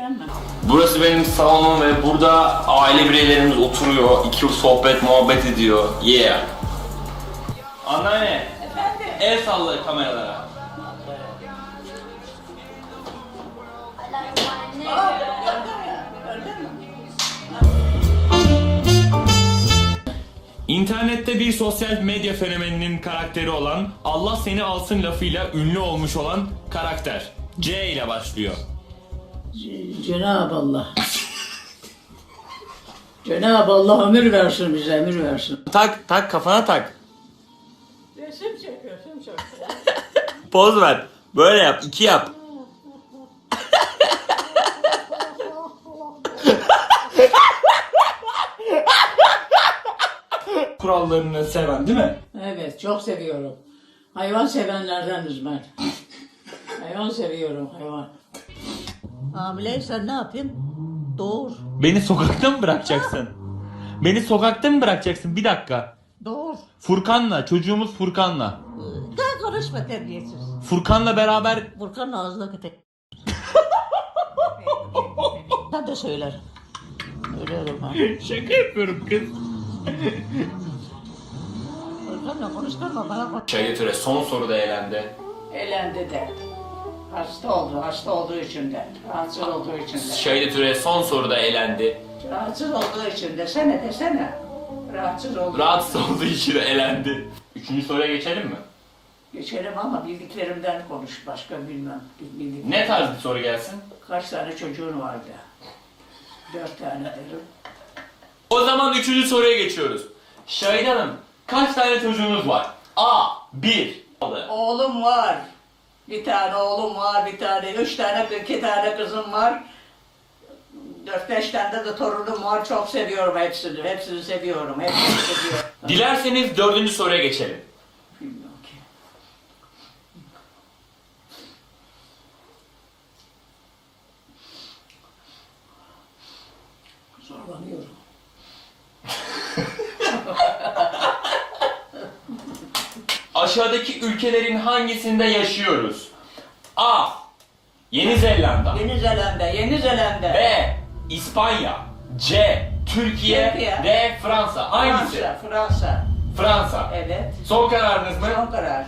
gelme. Burası benim salonum ve burada aile bireylerimiz oturuyor. iki sohbet muhabbet ediyor. Yeah. Anneanne. Efendim? El salla kameralara. Aa? İnternette bir sosyal medya fenomeninin karakteri olan Allah seni alsın lafıyla ünlü olmuş olan karakter. C ile başlıyor. Cenab-ı Allah. Cenab-ı Allah ömür versin bize, ömür versin. Tak tak kafana tak. Resim çekiyor, resim çekiyor. Poz ver. Böyle yap. iki yap. Kurallarını seven değil mi? Evet, çok seviyorum. Hayvan sevenlerdeniz ben. hayvan seviyorum, hayvan. Hamileysen ne yapayım? Doğur. Beni sokakta mı bırakacaksın? Beni sokakta mı bırakacaksın? Bir dakika. Doğur. Furkan'la, çocuğumuz Furkan'la. Gel konuşma terbiyesiz. Furkan'la beraber Furkan'ın ağzına kötek. Sen de söyler. Söylerim ha. şaka yapıyorum kız. Furkan'la konuşturma bana bak. Şöyle Töre son soruda eğlendi. Elendi de. Hasta oldu, hasta olduğu için de. Rahatsız olduğu için de. Şöyle Töre son soruda eğlendi. Rahatsız olduğu için desene desene. Rahatsız olduğu Rahatsız olduğu için de elendi. Üçüncü soruya geçelim mi? Geçelim ama bildiklerimden konuş. Başka bilmem. Bildik. Ne tarz bir soru gelsin? Kaç tane çocuğun vardı? Dört tane derim. O zaman üçüncü soruya geçiyoruz. Şahit Hanım, kaç tane çocuğunuz var? A. 1. Oğlum var. Bir tane oğlum var, bir tane, üç tane, iki tane kızım var. Dört beş tane de torunum var. Çok seviyorum hepsini. Hepsini seviyorum. Hepsini seviyorum. Dilerseniz dördüncü soruya geçelim. Bilmiyorum ki. Zorlanıyorum. Aşağıdaki ülkelerin hangisinde yaşıyoruz? A. Yeni Zelanda Yeni Zelanda, Yeni Zelanda. B. İspanya C. Türkiye, Türkiye. D. Fransa. Hangisi? Fransa, Fransa. Fransa. Evet. Son kararınız mı? Son karar.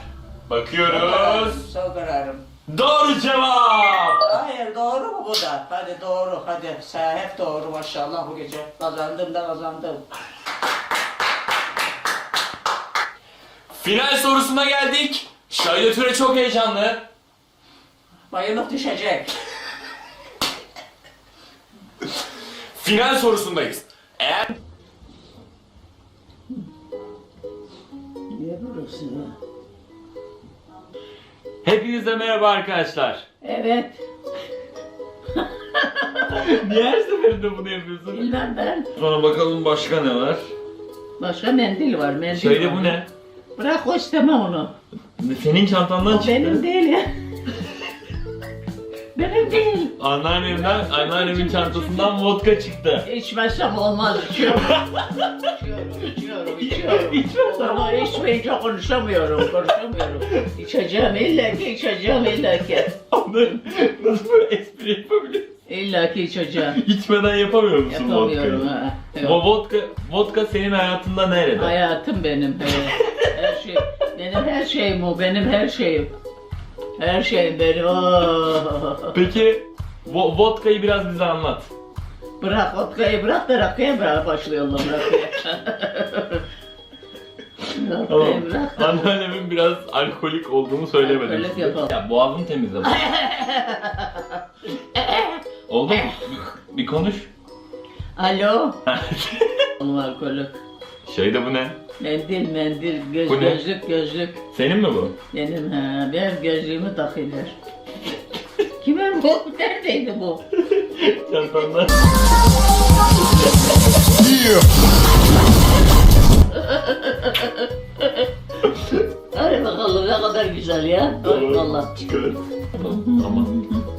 Son Bakıyoruz. kararım. Son kararım. Doğru cevap. Hayır doğru mu bu da? Hadi doğru hadi. Sen hep doğru maşallah bu gece. Kazandım da kazandım. Final sorusuna geldik. Şahide Türe çok heyecanlı. Bayılıp düşecek. Final sorusundayız. Eğer Niye burası ya? Hepinize merhaba arkadaşlar. Evet. Niye her seferinde bunu yapıyorsun? Bilmem ben. Sonra bakalım başka ne var? Başka mendil var mendil Söyle var. bu ne? Bırak o istemem onu. Senin çantandan çıktı. benim değil ya. benim değil. Anneannemden, anneannemin çantasından vodka çıktı. İçmezsem olmaz. İçiyorum. içiyorum, içiyorum, içiyorum. İçmezsem Ama içmeyince konuşamıyorum, konuşamıyorum. İçeceğim, illa ki içeceğim, illa ki. Anladın? Nasıl böyle espri yapabiliyorsun? İlla ki içeceğim. İçmeden yapamıyor musun Yapamıyorum vodkayı? ha. Yok. vodka, vodka senin hayatında nerede? Hayatım benim. evet. Her benim her şeyim o, benim her şeyim. Her şeyim benim. Oh. Peki vo- vodkayı biraz bize anlat. Bırak vodkayı bırak da rakıya bırak başlayalım rakıya. Tamam. Bırak da. Anneannemin biraz alkolik olduğunu söylemedim. Alkolik yapalım. Ya boğazını temizle. Oldu mu? Bir, bir konuş. Alo. Oğlum alkolik. şey de bu ne? Mendil mendil göz, Bu ne? gözlük gözlük. Senin mi bu? Benim ha benim gözlüğümü takıyorlar. Kimin bu? Neredeydi bu? Çantandan. Hadi bakalım ne kadar güzel ya. Bak valla. Çıkar. Tamam.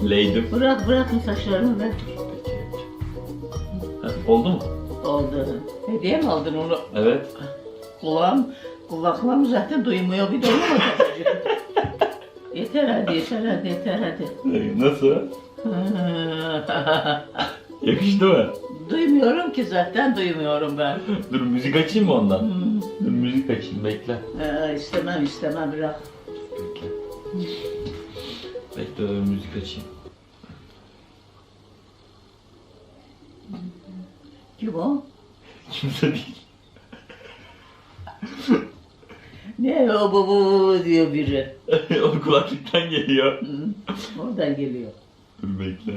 Leydim. Bırak bırakın saçlarımı ver. Ha, Oldu mu? Oldu. Hediye mi aldın onu? Evet. Kulağım, kulaklarım zaten duymuyor bir de onu mu takacağım? Yeter hadi yeter hadi yeter hadi. Nasıl? Yakıştı mı? duymuyorum ki zaten duymuyorum ben. Dur müzik açayım mı ondan? Hmm. Dur müzik açayım bekle. Ee, istemem istemem bırak. Bekle. Bekle dur müzik açayım. Kim o? Kimse değil. Ne o bu bu diyor biri. o kulaklıktan geliyor. Hı, Oradan geliyor. Dur bekle.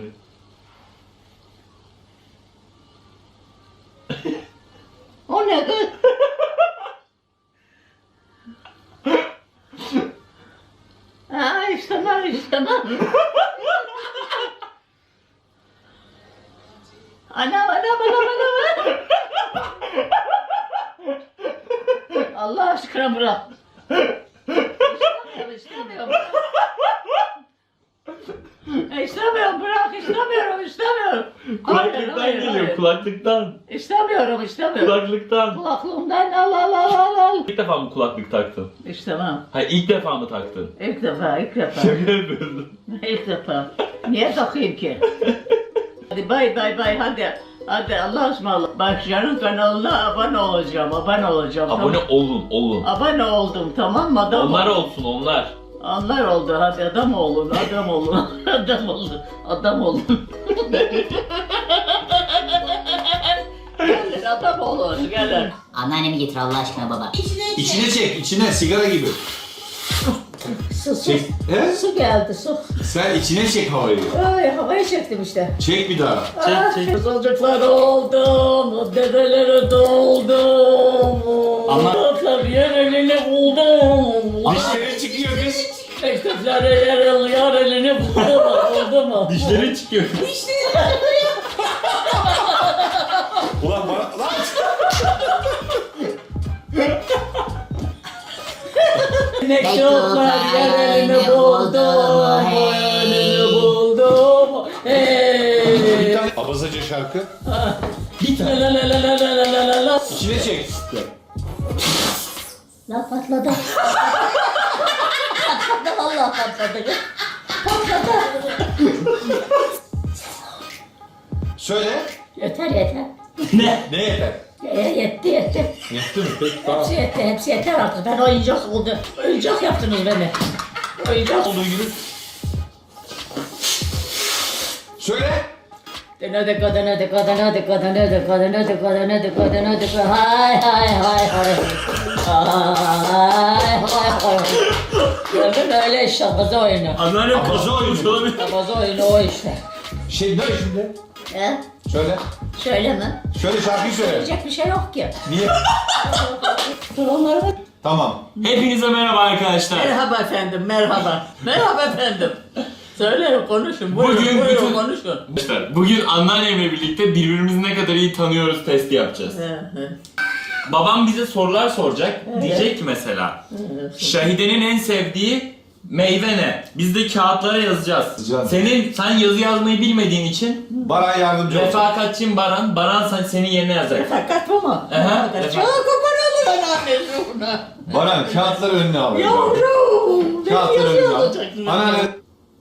O ne kız? Aa istemem istemem. anam anam anam anam. Allah aşkına bırak. İstemiyorum, istemiyorum. İstemiyorum bırak istemiyorum istemiyorum. Hayır, Kulaklıktan hayır, geliyor hayır. kulaklıktan. İstemiyorum istemiyorum. Kulaklıktan. Kulaklığımdan al al al al al. İlk defa mı kulaklık taktın? İstemem. Hayır ilk defa mı taktın? İlk defa, ilk defa. Şaka yapıyorsun. ilk defa. Niye takayım ki? hadi bay bay bay hadi. Hadi Allah'a ısmarladık. Bak yarın kanalına abone olacağım, abone olacağım. Abone tamam. olun olun. Abone oldum tamam mı? Adam Onlar ol- olsun onlar. Onlar oldu hadi adam olun, adam olun, adam olun, adam olun. gelin adam olun, gelin. Anneannemi getir Allah aşkına baba. İçine çek, içine sigara gibi. Su, su, Çek. He? su geldi su. Sen içine çek havayı. Ay havayı çektim işte. Çek bir daha. Ah, Kızılcıklara oldum, dedelere doldum. Ama- Tabii yer elini buldum. Dişleri çıkıyor kız. Tekliflere yer, yer elini buldu mu? Oldu mu? Dişleri çıkıyor. Ulan bana... Lan! Mektuplar elini buldum. Elini buldum. Hey. Bir tane abazaca şarkı. La la la la la la la la la. İçine çek. La patladı. patladı vallahi patladı. Söyle. Yeter yeter. ne? Ne yeter? E, yetti yetti. Yetti mi? Peki tamam. Hepsi yetti, hepsi yeter artık. Ben oyuncak oldu. Oyuncak yaptınız beni. Oyuncak Olduğu gibi. Söyle. Denedik, denedik, denedik, denedik, denedik, denedik, denedik. Hay hay hay hay. Hay hay hay. Gördün öyle işte abaza oyunu. Anneannem kaza oyunu. Abaza oyunu o işte. Şey dön şimdi. He? Söyle. Şöyle mi? Söyle şarkıyı söyle. Diyecek bir şey yok ki. Niye? Dur onları da... Tamam. Hepinize merhaba arkadaşlar. Merhaba efendim, merhaba. merhaba efendim. Söyleyin, konuşun. Buyurun, Bugün buyurun, bütün- konuşun. Arkadaşlar bugün anneannemle birlikte birbirimizi ne kadar iyi tanıyoruz testi yapacağız. He, he. Babam bize sorular soracak. Diyecek ki mesela Şahide'nin en sevdiği meyve ne? Biz de kağıtlara yazacağız. Yazacağız. Senin sen yazı yazmayı bilmediğin için Baran yardımcı olsun. refakatçim Baran, Baran sen senin yerine yazacak. Fakat bu mu? Aha, Fakat. refakat. Aa, kurban olayım annesi buna. Baran kağıtları önüne al. Yavrum. Ne Kağıtları yazıyor önüne al. olacaksın? Anneanne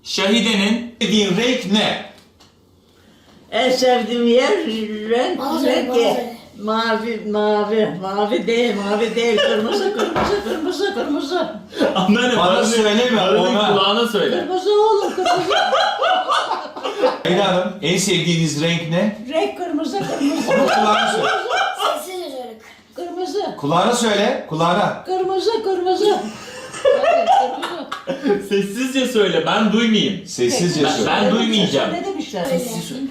Şahide'nin dediğin renk ne? En sevdiğim yer renk, renk bana söyle. Mavi, mavi, mavi değil, mavi değil, kırmızı, kırmızı, kırmızı, kırmızı. anneanne Bana söyleme, ona. kulağına söyle. Kırmızı oğlum, kırmızı. Leyla Hanım en sevdiğiniz renk ne? renk kırmızı, kırmızı. Ama kulağına söyle. Sessiz üzerine. Kırmızı, Kulağına söyle. Kulağına. kırmızı, kırmızı. Hadi, kırmızı. Sessizce söyle ben duymayayım. Sessizce Ben- söyle. ben duymayacağım. Ne demişler? Sessiz söyle.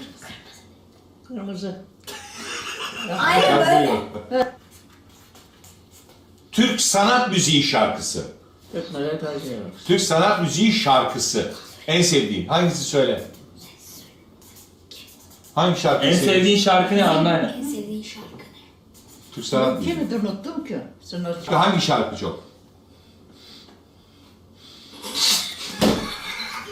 Kırmızı. Aynen böyle. Türk sanat müziği şarkısı. Türk sanat müziği şarkısı. En sevdiğin. Hangisi söyle? Hangi şarkıyı En seviyorsun? sevdiğin şarkı ne anneanne? En sevdiğin şarkı ne? Türk sanat müziği. Kimi unuttum ki? Sen Hangi şarkı çok?